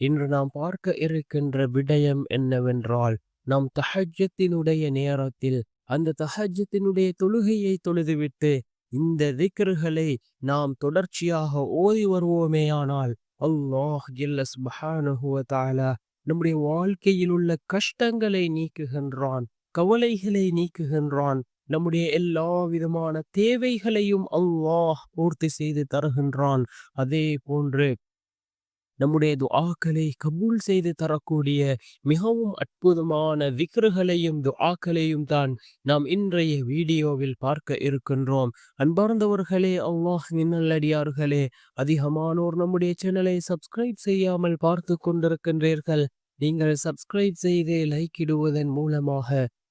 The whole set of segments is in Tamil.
இன்று நாம் பார்க்க இருக்கின்ற விடயம் என்னவென்றால் நாம் தஹஜத்தினுடைய நேரத்தில் அந்த தஹஜத்தினுடைய தொழுகையை தொழுதுவிட்டு இந்த திக்ருகளை நாம் தொடர்ச்சியாக ஓதி வருவோமேயானால் அல்லாஹ் ஜில்லஸ் சுப்ஹானஹு நம்முடைய வாழ்க்கையில் உள்ள கஷ்டங்களை நீக்குகின்றான் கவலைகளை நீக்குகின்றான் நம்முடைய எல்லா விதமான தேவைகளையும் அல்லாஹ் பூர்த்தி செய்து தருகின்றான். அதே போன்று நம்முடைய துஆக்களை கபூல் செய்து தரக்கூடிய மிகவும் அற்புதமான விக்ருகளையும் துஆக்களையும் தான் நாம் இன்றைய வீடியோவில் பார்க்க இருக்கின்றோம். அன்பார்ந்தவர்களே அல்லாஹ் நின்னல்லடியார்களே அதிகமானோர் நம்முடைய சேனலை சப்ஸ்கிரைப் செய்யாமல் பார்த்து கொண்டிருக்கின்றீர்கள். நீங்கள் சப்ஸ்கிரைப் செய்து லைக் இடுவதன் மூலமாக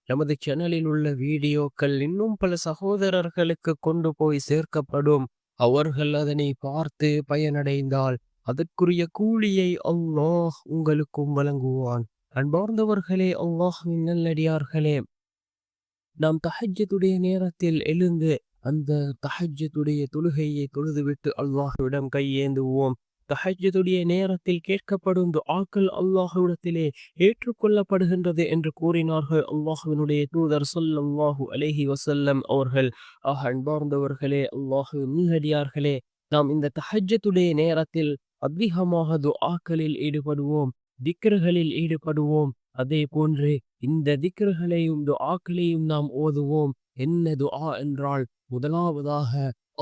நமது சேனலில் உள்ள வீடியோக்கள் இன்னும் பல சகோதரர்களுக்கு கொண்டு போய் சேர்க்கப்படும். அவர்கள் அதனை பார்த்து பயனடைந்தால் அதற்குரிய கூலியை அல்லாஹ் உங்களுக்கும் வழங்குவான். அன்பார்ந்தவர்களே அல்லாஹின் நல்லடியார்களே நாம் தஹஜத்துடைய நேரத்தில் எழுந்து அந்த தஹஜத்துடைய தொழுகையை தொழுதுவிட்டு அல்லாஹுவிடம் கையேந்துவோம். தஹஜத்துடைய நேரத்தில் கேட்கப்படும் ஆக்கள் அல்லாஹுவிடத்திலே ஏற்றுக்கொள்ளப்படுகின்றது என்று கூறினார்கள் அல்லாஹுவினுடைய தூதர் சொல்லாஹு அலேஹி வசல்லம் அவர்கள். ஆக அன்பார்ந்தவர்களே அல்லாஹு நல்லடியார்களே நாம் இந்த தஹஜத்துடைய நேரத்தில் அதிகமாக துஆக்களில் ஈடுபடுவோம் திக்ருகளில் ஈடுபடுவோம். அதே போன்று இந்த திக்ருகளையும் துஆக்களையும் நாம் ஓதுவோம். என்ன துஆ என்றால் முதலாவதாக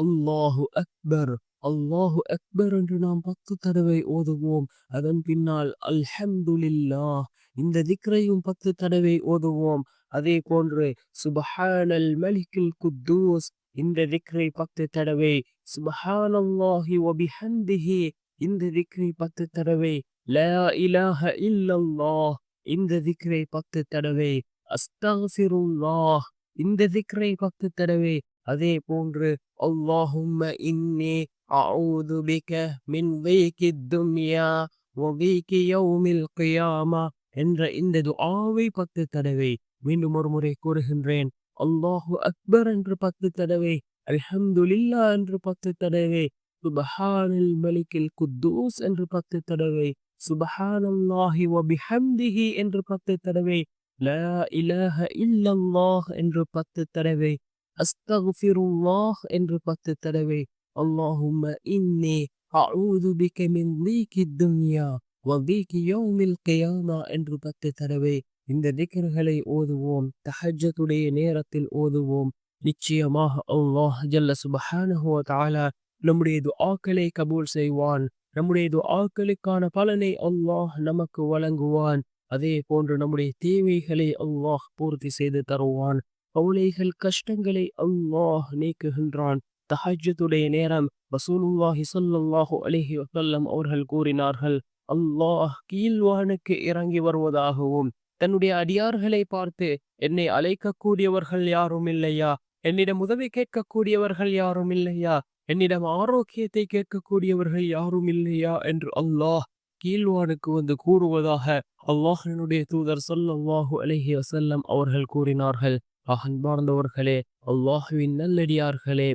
அல்லாஹு அக்பர் அல்லாஹு அக்பர் என்று நாம் பத்து தடவை ஓதுவோம். அதன் பின்னால் அல்ஹம்துலில்லாஹ் இந்த திக்ரையும் பத்து தடவை ஓதுவோம். அதே போன்று சுபஹானல் மலிக்கில் குத்தூஸ் இந்த திக்ரை பத்து தடவை சுபஹானல்லாஹி வபிஹம்திஹி இந்த திக்ரை பத்து தடவை லா இலாஹ இல்லல்லாஹ். இந்த திக்ரை பத்து தடவை அஸ்தாசிருல்லாஹ் இந்த திக்ரை பத்து தடவை அதே போன்று அல்லாஹும்ம இன்னே அவுது பிக மின் வைக்கி துன்யா வபீக்கி யௌமில் கியாமா என்ற இந்த துஆவை பத்து தடவை மீண்டும் ஒரு முறை கூறுகின்றேன். அல்லாஹு அக்பர் என்று பத்து தடவை அல்ஹம்துலில்லா என்று பத்து தடவை சுபஹானல் மலிக்கில் குத்தூஸ் என்று பத்து தடவை சுபஹானல்லாஹி வபிஹம்திஹி என்று பத்து தடவை லா இலாஹ இல்லல்லாஹ் என்று பத்து தடவை அஸ்தக்ஃபிருல்லாஹ் என்று பத்து தடவை அல்லாஹும்ம இன்னி அஊது பிக மின் லீக்கி துன்யா வபீக்கி யௌமில் கியாமா என்று பத்து தடவை இந்த திக்ருகளை ஓதுவோம். தஹஜ்ஜத்துடைய நேரத்தில் ஓதுவோம். நிச்சயமாக அல்லாஹ் ஜல்ல சுபஹானஹு வ தஆலா நம்முடைய துஆக்களை கபூல் செய்வான். நம்முடைய துஆக்களுக்கான பலனை அல்லாஹ் நமக்கு வழங்குவான். அதே போன்று நம்முடைய தேவைகளை அல்லாஹ் பூர்த்தி செய்து தருவான். கவலைகள் கஷ்டங்களை அல்லாஹ் நீக்குகின்றான். தஹஜத்துடைய நேரம் வசூலுல்லாஹி ஸல்லல்லாஹு அலிஹி வசல்லம் அவர்கள் கூறினார்கள் அல்லாஹ் கீழ்வானுக்கு இறங்கி வருவதாகவும் தன்னுடைய அடியார்களை பார்த்து என்னை அழைக்கக்கூடியவர்கள் யாரும் இல்லையா? என்னிடம் உதவி கேட்கக்கூடியவர்கள் யாரும் இல்லையா? என்னிடம் ஆரோக்கியத்தை கேட்கக்கூடியவர்கள் யாரும் இல்லையா? என்று அல்லாஹ் கீழ்வானுக்கு வந்து கூறுவதாக அல்லாஹினுடைய தூதர் ஸல்லல்லாஹு அலஹி வசல்லம் அவர்கள் கூறினார்கள். அன்பார்ந்தவர்களே அல்லாஹுவின் நல்லடியார்களே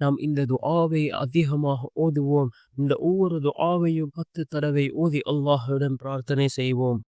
நாம் இந்த துஆவை அதிகமாக ஓதுவோம். இந்த ஒவ்வொரு துஆவையும் பத்து தடவை ஓதி அல்லாஹுடன் பிரார்த்தனை செய்வோம்.